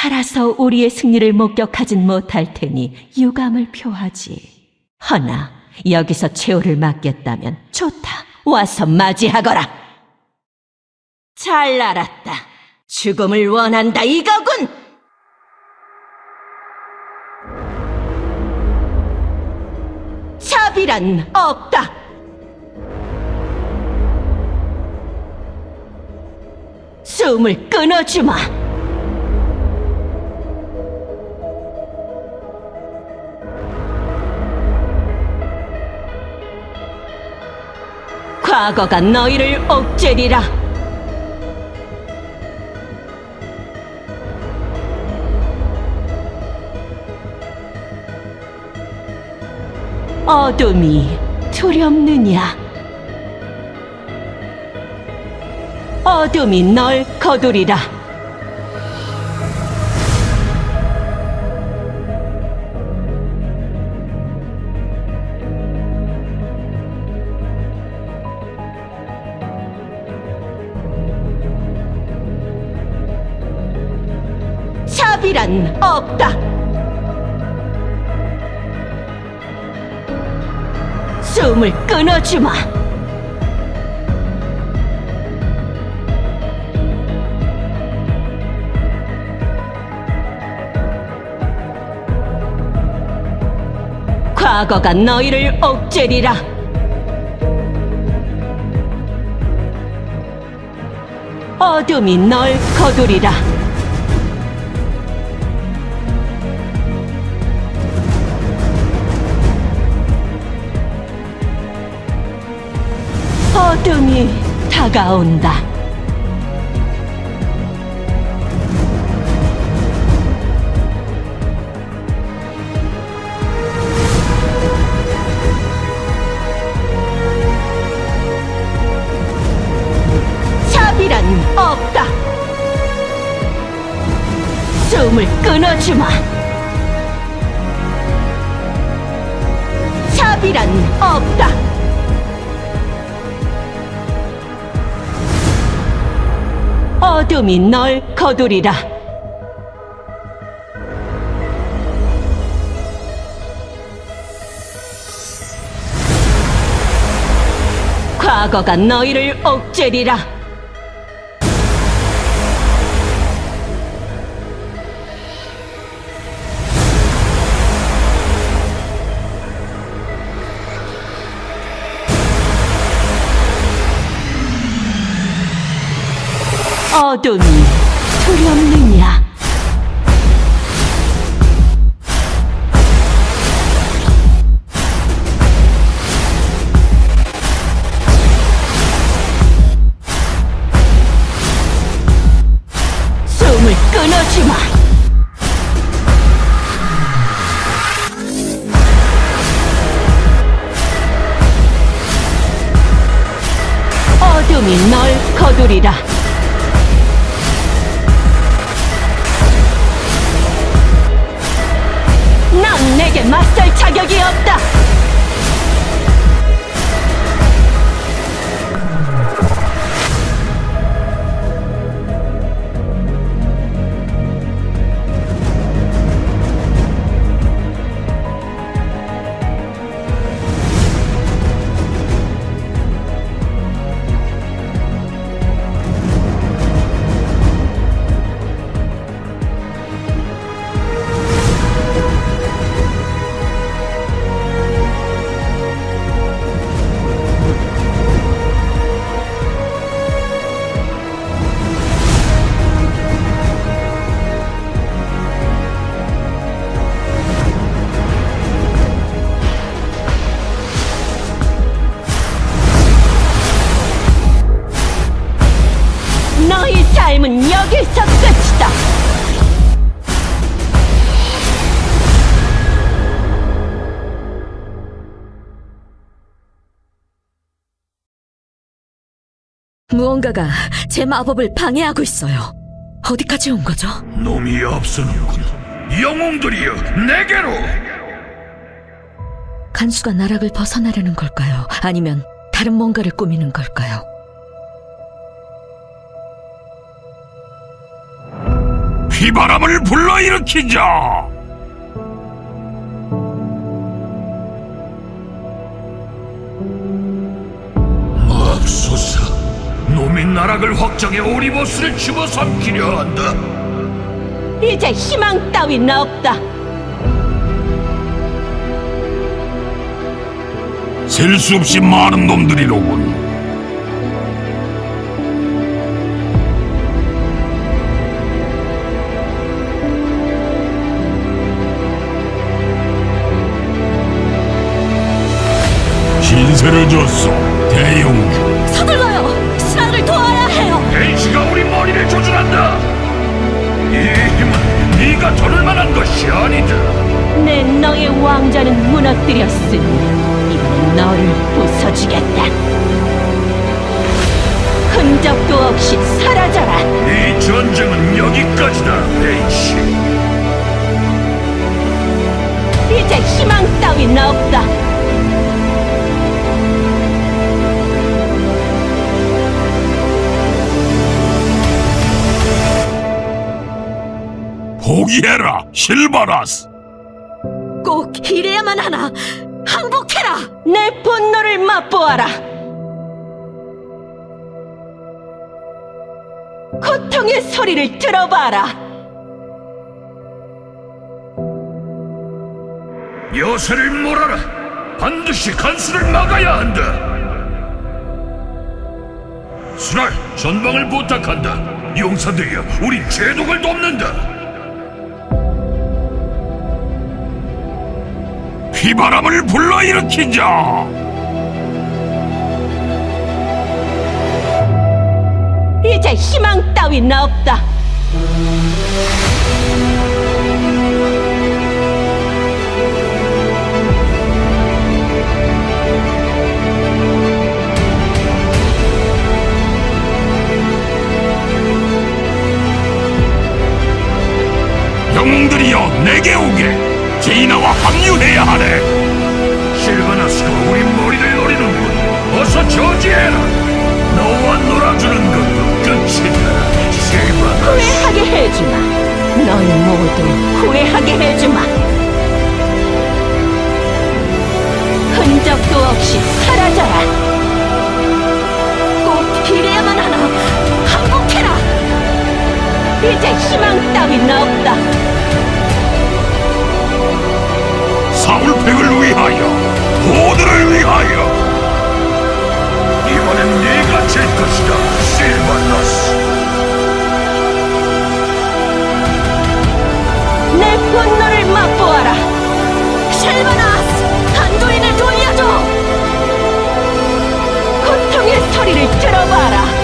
살아서 우리의 승리를 목격하진 못할 테니 유감을 표하지. 허나 여기서 최후를 맞겠다면 좋다. 와서 맞이하거라. 잘 알았다. 죽음을 원한다 이거군. 차비란 없다. 숨을 끊어주마. 과거가 너희를 옥죄리라. 어둠이 두렵느냐? 어둠이 널 거두리라. 없다. 숨을 끊어주마. 과거가 너희를 옥죄리라. 어둠이 널 거두리라. 다가온다. 차비란 없다. 숨을 끊어주마. 차비란 없다. 어둠이 널 거두리라. 과거가 너희를 옥죄리라. 어둠이 두렵느냐? 숨을 끊어주마. 어둠이 널 거두리라. 맞설 자격이 없다. 무언가가 제 마법을 방해하고 있어요. 어디까지 온 거죠? 놈이 앞서는군. 영웅들이여, 내게로! 간수가 나락을 벗어나려는 걸까요? 아니면 다른 뭔가를 꾸미는 걸까요? 휘바람을 불러일으키자. 나락을 확장해 오리버스를 집어삼키려 한다. 이제 희망 따윈 없다. 셀 수 없이 많은 놈들이로군. 신세를 졌소, 대용 네가 겨룰 만한 것이 아니다. 내 너의 왕자는 무너뜨렸으니 이번엔 너를 부숴주겠다. 흔적도 없이 사라져라. 이 전쟁은 여기까지다, 벤시. 이제 희망 따윈 없다. 포기해라, 실바라스. 꼭 이래야만 하나! 항복해라! 내 분노를 맛보아라. 고통의 소리를 들어봐라. 여세를 몰아라. 반드시 간수를 막아야 한다. 수랄, 전방을 부탁한다. 용사들이여, 우린 죄독을 돕는다. 휘바람을 불러일으키자. 이제 희망 따윈 없다. 영웅들이여, 내게 오게. 제이나와 합류해야 하네. 실바나스가 우리 머리를 노리는군. 어서 저지해라. 너와 놀아주는 것도 끝이다. 실바나스. 후회하게 해주마. 너희 모두 후회하게 사울팩을 위하여 모두를 위하여 이번엔 네가 질 것이다 실바나스 내 분노를 맛보아라. 쉘바나스! 한도인을 돌려줘! 고통의 소리를 들어봐라.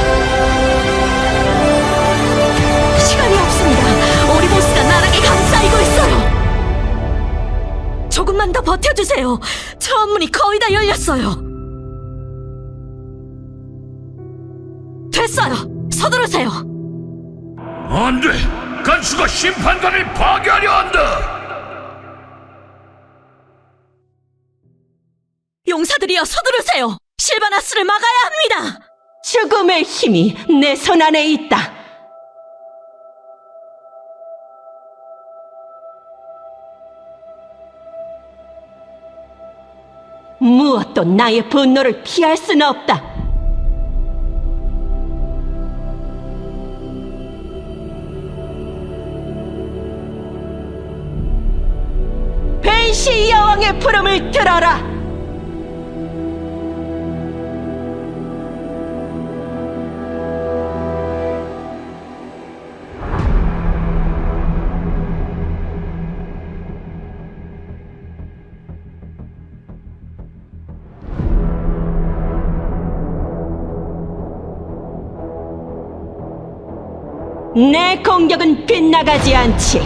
조금만 더 버텨주세요. 처음 문이 거의 다 열렸어요. 됐어요. 서두르세요. 안 돼 간수가 심판관을 파괴하려 한다 용사들이여 서두르세요. 실바나스를 막아야 합니다. 죽음의 힘이 내 손 안에 있다. 무엇도 나의 분노를 피할 수는 없다. 벤시 여왕의 부름을 들어라. 내 공격은 빗나가지 않지.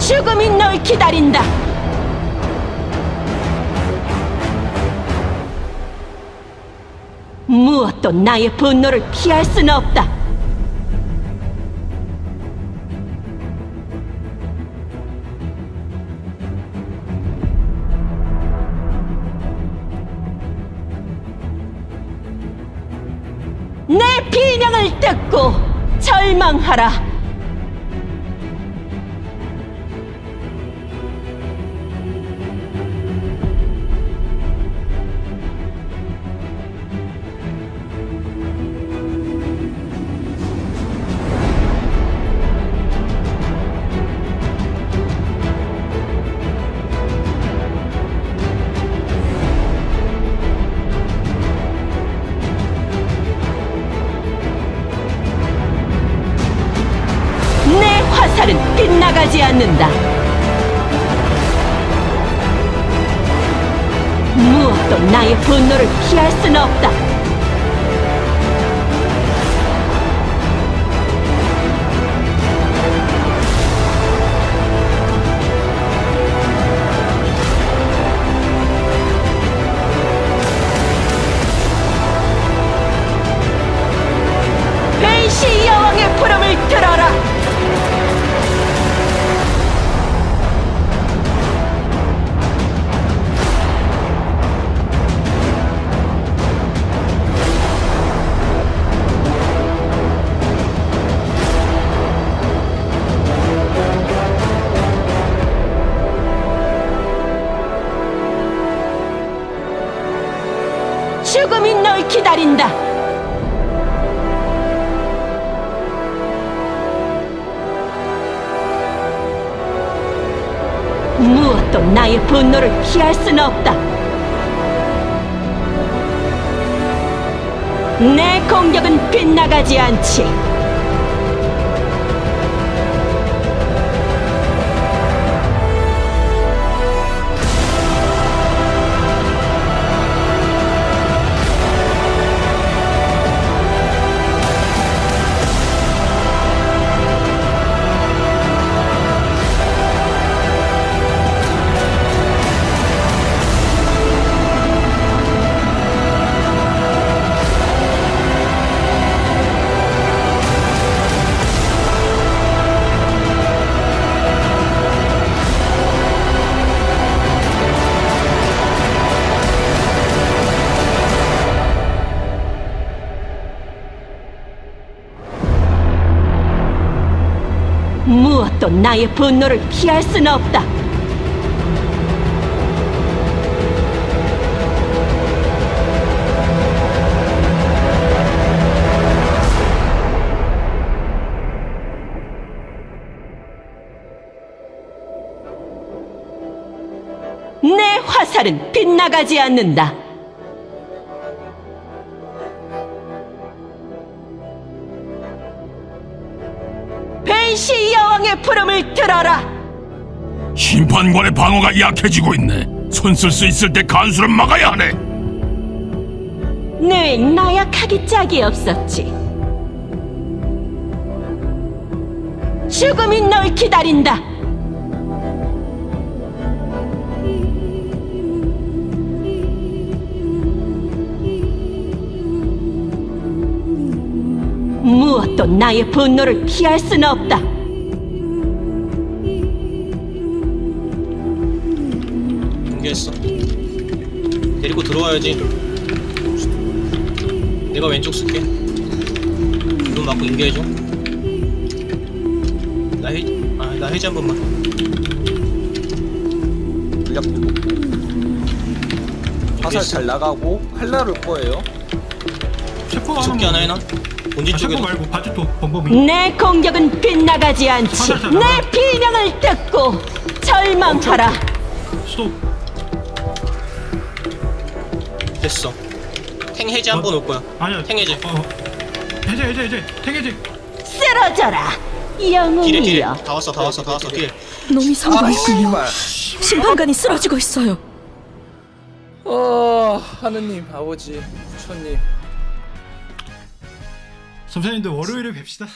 죽음이 널 기다린다. 무엇도 나의 분노를 피할 수는 없다. 하라. 내 화살은 빗나가지 않는다. 무엇도 나의 분노를 피할 수는 없다. 죽음이 널 기다린다. 무엇도 나의 분노를 피할 수는 없다. 내 공격은 빗나가지 않지. 무엇도 나의 분노를 피할 수는 없다. 내 화살은 빗나가지 않는다. 여왕의 부름을 들어라. 심판관의 방어가 약해지고 있네. 손 쓸 수 있을 때 간수를 막아야 하네. 늘 나약하기 짝이 없었지. 죽음이 널 기다린다. 무엇도 나의 분노를 피할 수는 없다. 들어와야지. 내가 왼쪽 쓸게. 눈 맞고 인계해줘. 나 해, 아, 나 해제 한 번만. 물약 들고 화살 잘 나가고 칼 나를 거예요 셰프 속기 하나 해놔. 본진 아, 쪽에도. 말고 바지도 범범이 내 공격은 빗나가지 않지. 내 비명을 듣고 절망하라. 스톱 됐어. 탱 해제 한 번 올 거야. 아니야 탱 해제. 어 해제 해제 해제 탱 해제 쓰러져라. 딜에. 영웅이여. 다 왔어 다 왔어 다 왔어 딜. 놈이 성공했군요. 씨발 심판관이 쓰러지고 있어요. 어 하느님 아버지 부처님 선생님들 월요일에 뵙시다